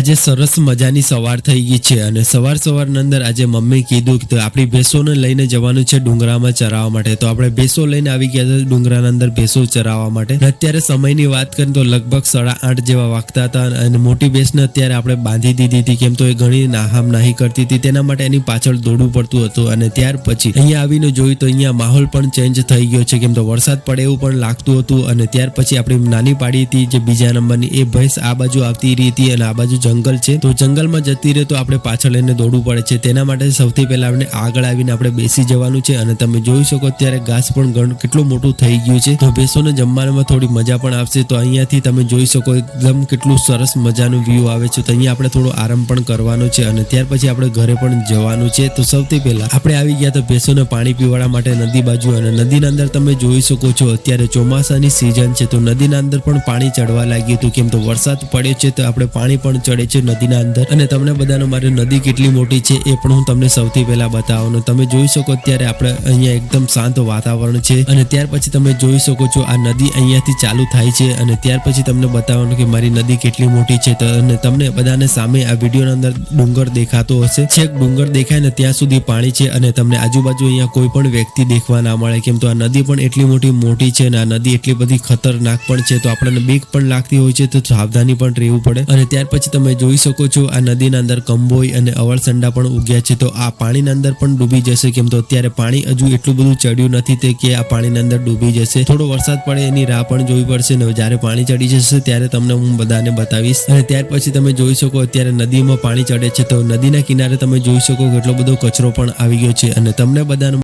આજે સરસ મજાની સવાર થઈ ગઈ છે અને સવાર સવારની અંદર આજે મમ્મી કીધું કે આપણી ભેંસોને લઈને જવાનું છે ડુંગરામાં ચરાવવા માટે. તો આપણે ભેંસો લઈને આવી ગયા હતા ડુંગરાના અંદર ભેંસો ચરાવવા માટે. અત્યારે સમયની વાત કરીએ તો લગભગ સાડા આઠ જેવા વાગતા હતા અને મોટી ભેંસને અત્યારે આપણે બાંધી દીધી હતી. કેમ તો એ ઘણી નાહામ નાહી કરતી હતી. તેના માટે એની પાછળ દોડવું પડતું હતું અને ત્યાર પછી અહીંયા આવીને જોયું તો અહીંયા માહોલ પણ ચેન્જ થઈ ગયો છે. કેમ તો વરસાદ પડે એવું પણ લાગતું હતું અને ત્યાર પછી આપણી નાની પાડી હતી જે બીજા નંબરની એ ભેંસ આ બાજુ આવતી રહી હતી અને આ બાજુ જંગલ છે. તો જંગલમાં જતી રહે તો આપણે પાછળ લઈને દોડવું પડે છે. તેના માટે સૌથી પહેલા આપણે આગળ આવીને આપણે બેસી જવાનું છે અને તમે જોઈ શકો અત્યારે ઘાસ પણ ઘણું કેટલું મોટું થઈ ગયું છે. તો ભેંસોને જમવામાં થોડી મજા પણ આવશે. તો અહીંયાથી તમે જોઈ શકો એકદમ કેટલું સરસ મજાનું વ્યૂ આવે છે. તો અહીંયા આપણે થોડો આરામ પણ કરવાનો છે અને ત્યાર પછી આપણે ઘરે પણ જવાનું છે. તો સૌથી પહેલા આપણે આવી ગયા તો ભેંસોને પાણી પીવાડા માટે નદી બાજુ અને નદીના અંદર તમે જોઈ શકો છો અત્યારે ચોમાસાની સિઝન છે. તો નદીના અંદર પણ પાણી ચડવા લાગ્યું હતું. કેમ તો વરસાદ પડ્યો છે તો આપણે પાણી પણ ચડે છે નદીના અંદર. અને તમને બધાનો મારી નદી કેટલી મોટી છે એ પણ હું તમને સૌથી પહેલા બતાવવાનું. તમે જોઈ શકો અત્યારે આપણે અહીંયા એકદમ શાંત વાતાવરણ છે. અને ત્યાર પછી તમે જોઈ શકો છો આ નદી અહીંયાથી ચાલુ થાય છે. અને ત્યાર પછી તમને બતાવવાનું કે મારી નદી કેટલી મોટી છે. અને તમને બધાને સામે આ વિડીયોના અંદર ડુંગર દેખાતો હશે. છેક ડુંગર દેખાય ને ત્યાં સુધી પાણી છે. અને તમને આજુબાજુ અહીંયા કોઈ પણ વ્યક્તિ દેખવા ના મળે. કેમ તો આ નદી પણ એટલી મોટી મોટી છે અને આ નદી એટલી બધી ખતરનાક પણ છે. તો આપણને બીક પણ લાગતી હોય છે. તો સાવધાની પણ રહેવું પડે. અને ત્યાર પછી તમે જોઈ શકો છો, આ નદીના અંદર કંબોઈ અને અવળસંડા પણ ઉગ્યા છે. તો આ પાણીના અંદર પણ ડૂબી જશે કેમ તો અત્યારે પાણી હજુ એટલું બધું ચડ્યું નથી તે કે આ પાણીના અંદર ડૂબી જશે. થોડો વરસાદ પડે એની રાહ પણ જોવી પડશે ને જ્યારે પાણી ચડી જશે ત્યારે તમને હું બધાને બતાવીશ. અને ત્યાર પછી તમે જોઈ શકો અત્યારે નદીમાં પાણી ચડે છે. તો નદીના કિનારે તમે જોઈ શકો કેટલો બધો કચરો પણ આવી ગયો છે. અને તમને બધાને